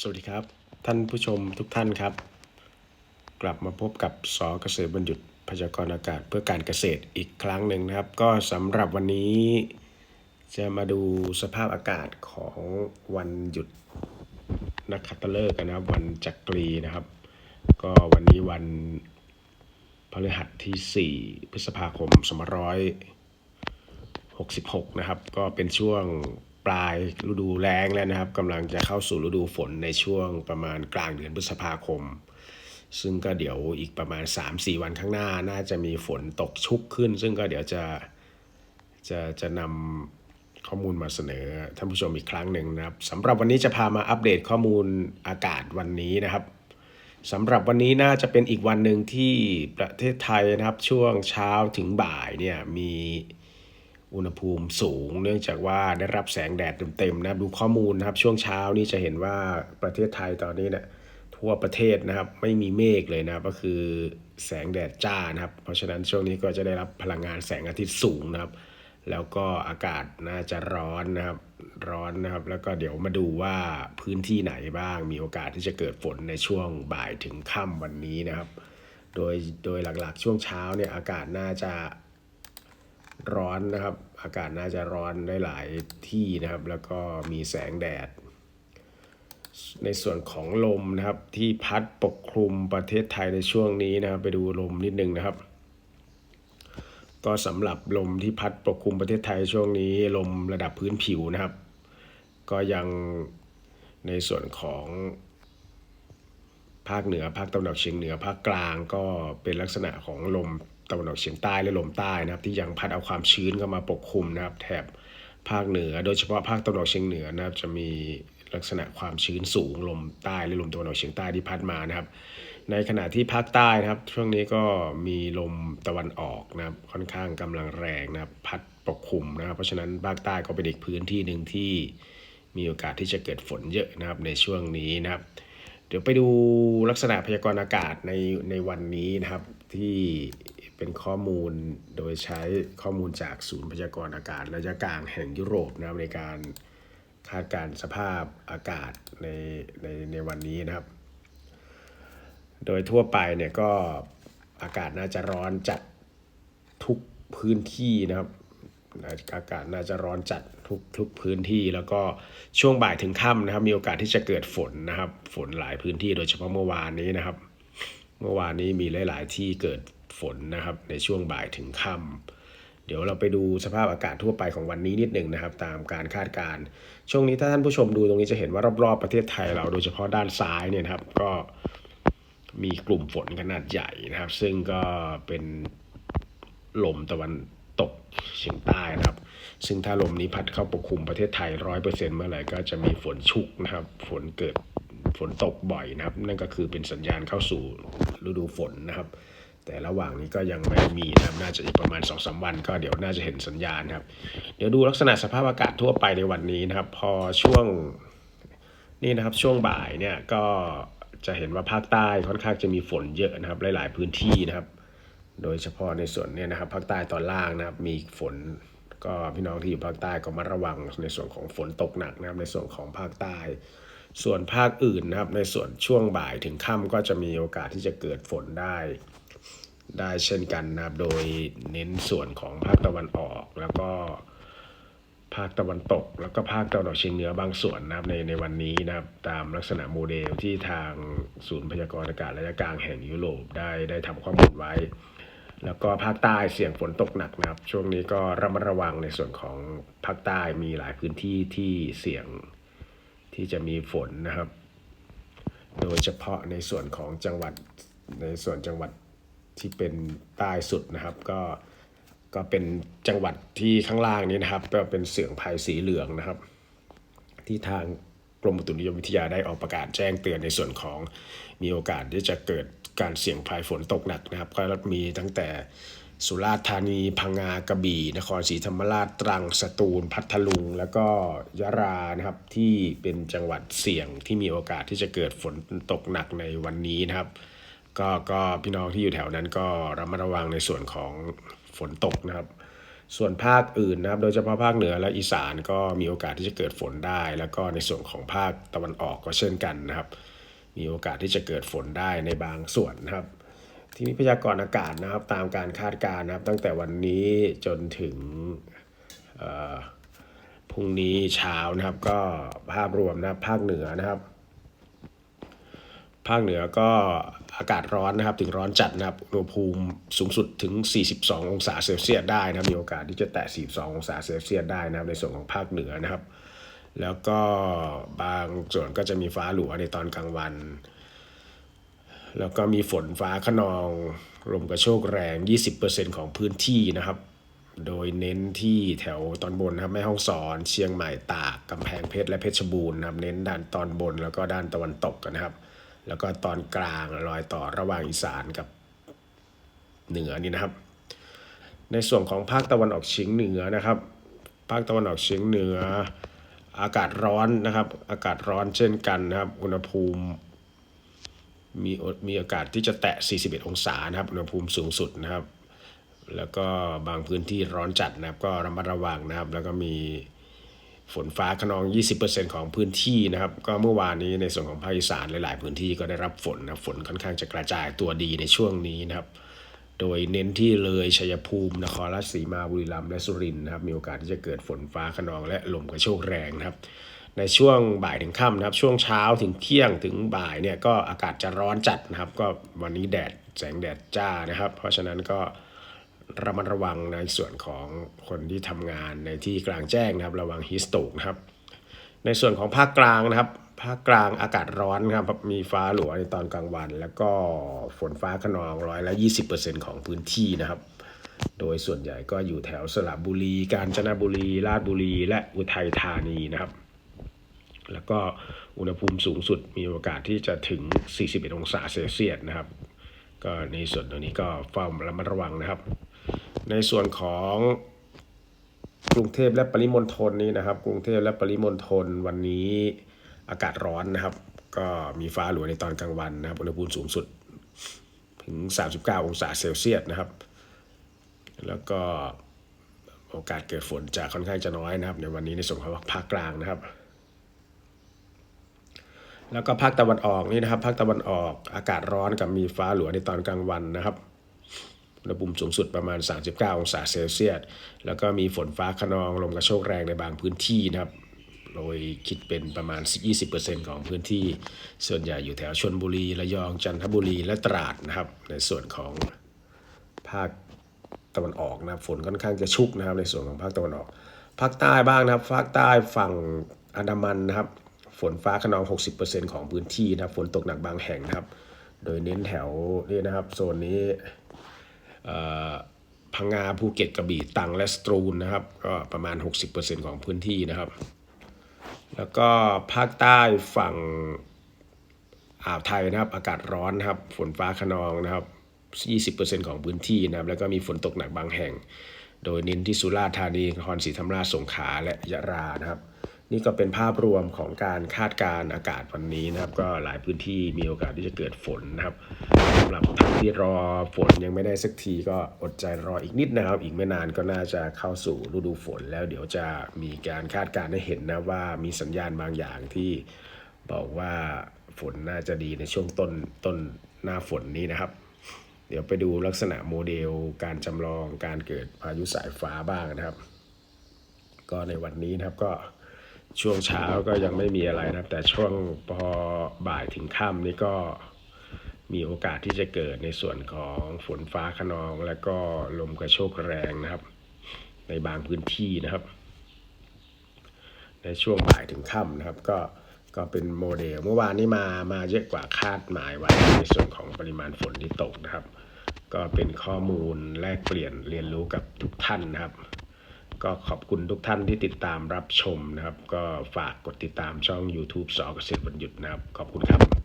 สวัสดีครับ ท่านผู้ชมทุกท่านครับ กลับมาพบกับสอเกษตรบรรยุทธ์พยากรณ์อากาศเพื่อการเกษตรอีกครั้งหนึ่งนะครับ ก็สำหรับวันนี้ จะมาดูสภาพอากาศของวันหยุดนักขัตฤกษ์กันนะครับวันจักรีนะครับ ก็วันนี้วันพฤหัสที่ 4 พฤษภาคม 2566 นะครับ ก็เป็นช่วง ปลายฤดูแล้งแล้วนะครับกำลังจะเข้าสู่ฤดูฝนในช่วงประมาณกลางเดือนพฤษภาคม ซึ่งก็เดี๋ยวอีกประมาณ 3-4 วันข้างหน้าน่าจะมีฝนตกชุกขึ้น ซึ่งก็เดี๋ยวจะจะจะนำข้อมูลมาเสนอท่านผู้ชมอีกครั้งหนึ่งนะครับสำหรับวันนี้จะพามาอัปเดตข้อมูลอากาศวันนี้นะครับสำหรับวันนี้น่าจะเป็นอีกวันหนึ่งที่ประเทศไทยนะครับช่วงเช้าถึงบ่ายเนี่ยมี อุณหภูมิสูง เนื่องจากว่าได้รับแสงแดดเต็มๆนะครับดูข้อมูลนะครับช่วงเช้านี่จะเห็นว่าประเทศไทยตอนนี้เนี่ยทั่วประเทศนะครับไม่มีเมฆเลยนะครับก็คือแสงแดดจ้านะครับ เพราะฉะนั้นช่วงนี้ก็จะได้รับพลังงานแสงอาทิตย์สูงนะครับ แล้วก็อากาศน่าจะร้อนนะครับร้อนนะครับ แล้วก็เดี๋ยวมาดูว่าพื้นที่ไหนบ้างมีโอกาสที่จะเกิดฝนในช่วงบ่ายถึงค่ำวันนี้นะครับ โดยโดยหลักๆ ช่วงเช้าเนี่ยอากาศน่าจะ ร้อนนะครับ อากาศน่าจะร้อนได้หลายที่นะครับ แล้วก็มีแสงแดด ในส่วนของลมนะครับที่พัดปกคลุมประเทศไทยในช่วงนี้นะครับ ไปดูลมนิดนึงนะครับ ก็สำหรับลมที่พัดปกคลุมประเทศไทยช่วงนี้ ลมระดับพื้นผิวนะครับ ก็ยังในส่วนของ ภาคเหนือ ภาคตะวันออกเฉียงเหนือ ภาคกลางก็เป็นลักษณะของลมตะวันออกเฉียงใต้และลมใต้นะครับ ที่ยังพัดเอาความชื้นเข้ามาปกคลุมนะครับแถบภาคเหนือ โดยเฉพาะภาคตะวันออกเฉียงเหนือนะครับจะมีลักษณะความชื้นสูงลมใต้และลมตะวันออกเฉียงใต้ที่พัดมานะครับ ในขณะที่ภาคใต้นะครับ ช่วงนี้ก็มีลมตะวันออกนะครับค่อนข้างกำลังแรงนะครับพัดปกคลุมนะครับ เพราะฉะนั้นภาคใต้ก็เป็นอีกพื้นที่หนึ่งที่มีโอกาสที่จะเกิดฝนเยอะนะครับในช่วงนี้นะครับ เดี๋ยวไปดูลักษณะพยากรณ์อากาศในในวันนี้นะครับ ที่เป็นข้อมูลโดยใช้ข้อมูลจากศูนย์พยากรณ์อากาศระยะกลางแห่งยุโรปนะครับในการคาดการสภาพอากาศในในในวันนี้นะครับ โดยทั่วไปเนี่ยก็อากาศน่าจะร้อนจัดทุกพื้นที่นะครับ อากาศน่าจะร้อนจัดทุกทุกพื้นที่ แล้วก็ช่วงบ่ายถึงค่ำนะครับ มีโอกาสที่จะเกิดฝนนะครับ ฝนหลายพื้นที่โดยเฉพาะเมื่อวานนี้นะครับ เมื่อวานนี้มีหลาย ๆ ที่เกิดฝนนะครับ ในช่วงบ่ายถึงค่ำเดี๋ยวเราไปดูสภาพอากาศทั่วไปของวันนี้นิดหนึ่งนะครับ ตามการคาดการณ์ช่วงนี้ถ้าท่านผู้ชมดูตรงนี้จะเห็นว่ารอบ ๆ ประเทศไทยเราโดยเฉพาะด้านซ้ายเนี่ยครับ ก็มีกลุ่มฝนขนาดใหญ่นะครับ ซึ่งก็เป็นลมตะวัน ตกเฉียงใต้นะครับ ซึ่งถ้าลมนี้พัดเข้าปกคลุมประเทศไทยร้อยเปอร์เซ็นต์เมื่อไหร่ก็จะมีฝนชุกนะครับ ฝนเกิดฝนตกบ่อยนะครับ นั่นก็คือเป็นสัญญาณเข้าสู่ฤดูฝนนะครับ แต่ระหว่างนี้ก็ยังไม่มีนะครับน่าจะอีกประมาณ2อสวัน ก็เดี๋ยวน่าจะเห็นสัญญาณครับ เดี๋ยวดูลักษณะสภาพอากาศทั่วไปในวันนี้นะครับ พอช่วงนี่นะครับช่วงบ่ายเนี่ยก็จะเห็นว่าภาคใต้ค่อนข้างจะมีฝนเยอะนะครับ หลาย ๆ พื้นที่นะครับ โดยเฉพาะในส่วนนี่ยนะครับภาคใต้ตอนล่างนะครับมีฝนก็พี่น้องที่อยู่ภาคใต้ก็มาระวังในส่วนของฝนตกหนักนะครับในส่วนของภาคใต้ ส่วนภาคอื่นนะครับในส่วนช่วงบ่ายถึงค่ำก็จะมีโอกาสที่จะเกิดฝนได้ได้เช่นกันนะครับโดยเน้นส่วนของภาคตะวันออกแล้วก็ภาคตะวันตก แล้วก็ภาคตะวันออกเฉียงเหนือบางส่วนนะครับในในวันนี้นะครับตามลักษณะโมเดลที่ทางศูนย์พยากรณ์อากาศระยะกลางแห่งยุโรปได้ได้ทำข้อมูลไว้ แล้วก็ภาคใต้เสี่ยงฝนตกหนักนะครับ ช่วงนี้ก็ระมัดระวังในส่วนของภาคใต้มีหลายพื้นที่ที่เสี่ยงที่จะมีฝนนะครับ โดยเฉพาะในส่วนของจังหวัดในส่วนจังหวัดที่เป็นใต้สุดนะครับ ก็ก็เป็นจังหวัดที่ข้างล่างนี้นะครับ ก็เป็นเสื่องภัยสีเหลืองนะครับ ที่ทางกรมอุตุนิยมวิทยาได้ออกประกาศแจ้งเตือนในส่วนของมีโอกาสที่จะเกิด การเสี่ยงภัยฝนตกหนักนะครับ ก็มีตั้งแต่สุราษฎร์ธานี พังงากระบี่ นครศรีธรรมราช ตรัง สตูล พัทลุง แล้วก็ยะรานะครับ ที่เป็นจังหวัดเสี่ยงที่มีโอกาสที่จะเกิดฝนตกหนักในวันนี้นะครับ ก็ก็พี่น้องที่อยู่แถวนั้นก็ระมัดระวังในส่วนของฝนตกนะครับ ส่วนภาคอื่นนะครับ โดยเฉพาะภาคเหนือและอีสานก็มีโอกาสที่จะเกิดฝนได้ แล้วก็ในส่วนของภาคตะวันออกก็เช่นกันนะครับ มีโอกาสที่จะเกิดฝนได้ในบางส่วนนะครับ ทีนี้พยากรณ์อากาศนะครับ ตามการคาดการณ์นะครับ ตั้งแต่วันนี้จนถึงพรุ่งนี้เช้านะครับ ก็ภาพรวมนะครับภาคเหนือนะครับ ภาคเหนือก็อากาศร้อนนะครับ ถึงร้อนจัดนะครับอุณหภูมิสูงสุดถึง 42 องศาเซลเซียสได้นะมีโอกาสที่จะแตะ 42 องศาเซลเซียสได้นะครับในส่วนของภาคเหนือนะครับ แล้วก็บางส่วนก็จะมีฟ้าหลัวในตอนกลางวัน แล้วก็มีฝนฟ้าขนอง ลมกระโชกแรง 20%ของพื้นที่นะครับ โดยเน้นที่แถวตอนบนนะครับแม่ฮ่องสอน เชียงใหม่ตากกำแพงเพชรและเพชรบูรณ์นะครับ เน้นด้านตอนบนแล้วก็ด้านตะวันตกนะครับ แล้วก็ตอนกลางรอยต่อระหว่างอีสานกับเหนือนี่นะครับ ในส่วนของภาคตะวันออกเฉียงเหนือนะครับ ภาคตะวันออกเฉียงเหนือ อากาศร้อนนะครับ อากาศร้อนเช่นกันนะครับ อุณหภูมิ มีมีโอกาสที่จะแตะ 41 องศานะครับ อุณหภูมิสูงสุดนะครับ แล้วก็บางพื้นที่ร้อนจัดนะครับ ก็ระมัดระวังนะครับ แล้วก็มีฝนฟ้าขนอง 20%ของพื้นที่นะครับ ก็เมื่อวานนี้ในส่วนของภาคอีสานหลาย ๆ พื้นที่ก็ได้รับฝนนะฝนค่อนข้างจะกระจายตัวดีในช่วงนี้นะครับ โดยเน้นที่เลยชัยภูมินครราชสีมาบุรีรัมย์และสุรินทร์นะครับมีโอกาสที่จะเกิดฝนฟ้าขนองและลมกระโชกแรงนะครับ ในช่วงบ่ายถึงค่ำนะครับช่วงเช้าถึงเที่ยงถึงบ่ายเนี่ยก็อากาศจะร้อนจัดนะครับ ก็วันนี้แดดแสงแดดจ้านะครับ เพราะฉะนั้นก็ระมัดระวังในส่วนของคนที่ทำงานในที่กลางแจ้งนะครับ ระวังฮิสโตกนะครับ ในส่วนของภาคกลางนะครับ ภาคกลางอากาศร้อนครับมีฟ้าหลัวในตอนกลางวัน แล้วก็ฝนฟ้าขนองร้อยละ 20%ของพื้นที่นะครับ โดยส่วนใหญ่ก็อยู่แถวสระบุรี กาญจนบุรี ราชบุรี และอุทัยธานีนะครับ แล้วก็อุณหภูมิสูงสุดมีโอกาสที่จะถึง 41 องศาเซลเซียสนะครับ ก็ในส่วนตรงนี้ก็เฝ้าระมัดระวังนะครับ ในส่วนของกรุงเทพและปริมณฑลนี้นะครับ กรุงเทพและปริมณฑลวันนี้ อากาศร้อนนะครับ ก็มีฟ้าหลัวในตอนกลางวันนะครับอุณหภูมิสูงสุดถึง 39 องศาเซลเซียสนะครับ แล้วก็โอกาสเกิดฝนจะค่อนข้างจะน้อยนะครับ ในวันนี้ในส่วนของภาคกลางนะครับ แล้วก็ภาคตะวันออกนี่นะครับ ภาคตะวันออกอากาศร้อนกับมีฟ้าหลัวในตอนกลางวันนะครับอุณหภูมิสูงสุดประมาณ 39 องศาเซลเซียส แล้วก็มีฝนฟ้าขนองลมกระโชกแรงในบางพื้นที่นะครับ โดยคิดเป็นประมาณ 20%ของพื้นที่ ส่วนใหญ่อยู่แถวชนบุรี ระยอง จันทบุรี และตราดนะครับ ในส่วนของภาคตะวันออกนะครับ ฝนค่อนข้างจะชุกนะครับ ในส่วนของภาคตะวันออก ภาคใต้บ้างนะครับ ภาคใต้ฝั่งอันดามันนะครับ ฝนฟ้าขนอง 60%ของพื้นที่นะครับ ฝนตกหนักบางแห่งนะครับ โดยเน้นแถวนี่นะครับ โซนนี้พังงาภูเก็ตกระบี่ตังและสตูลนะครับ ก็ประมาณ 60%ของพื้นที่นะครับ แล้วก็ภาคใต้ฝั่งอ่าวไทยนะครับ อากาศร้อนนะครับ ฝนฟ้าขนองนะครับ 20%ของพื้นที่นะครับ แล้วก็มีฝนตกหนักบางแห่ง โดยเน้นที่สุราษฎร์ธานีนครศรีธรรมราชสงขลาและยะรานะครับ นี่ก็เป็นภาพรวมของการคาดการณ์อากาศวันนี้นะครับ ก็หลายพื้นที่มีโอกาสที่จะเกิดฝนนะครับสำหรับท่านที่รอฝนยังไม่ได้สักทีก็อดใจรออีกนิดนะครับ อีกไม่นานก็น่าจะเข้าสู่ฤดูฝน แล้วเดี๋ยวจะมีการคาดการณ์ให้เห็นนะว่ามีสัญญาณบางอย่างที่บอกว่าฝนน่าจะดีในช่วงต้นต้นหน้าฝนนี้นะครับ เดี๋ยวไปดูลักษณะโมเดลการจำลองการเกิดพายุสายฟ้าบ้างนะครับ ก็ในวันนี้นะครับก็ ช่วงเช้าก็ยังไม่มีอะไรนะครับ แต่ช่วงพอบ่ายถึงค่ำนี่ก็มีโอกาสที่จะเกิดในส่วนของฝนฟ้าขนอง และก็ลมกระโชกแรงนะครับ ในบางพื้นที่นะครับ ในช่วงบ่ายถึงค่ำนะครับ ก็ก็เป็นโมเดลเมื่อวานนี้มามาเยอะกว่าคาดหมายไว้ในส่วนของปริมาณฝนที่ตกนะครับ ก็เป็นข้อมูลแลกเปลี่ยนเรียนรู้กับทุกท่านนะครับ ก็ขอบคุณทุกท่านที่ติดตามรับชมนะครับ ก็ฝากกดติดตามช่อง YouTube สอเกษตรวันหยุดนะครับ ขอบคุณครับ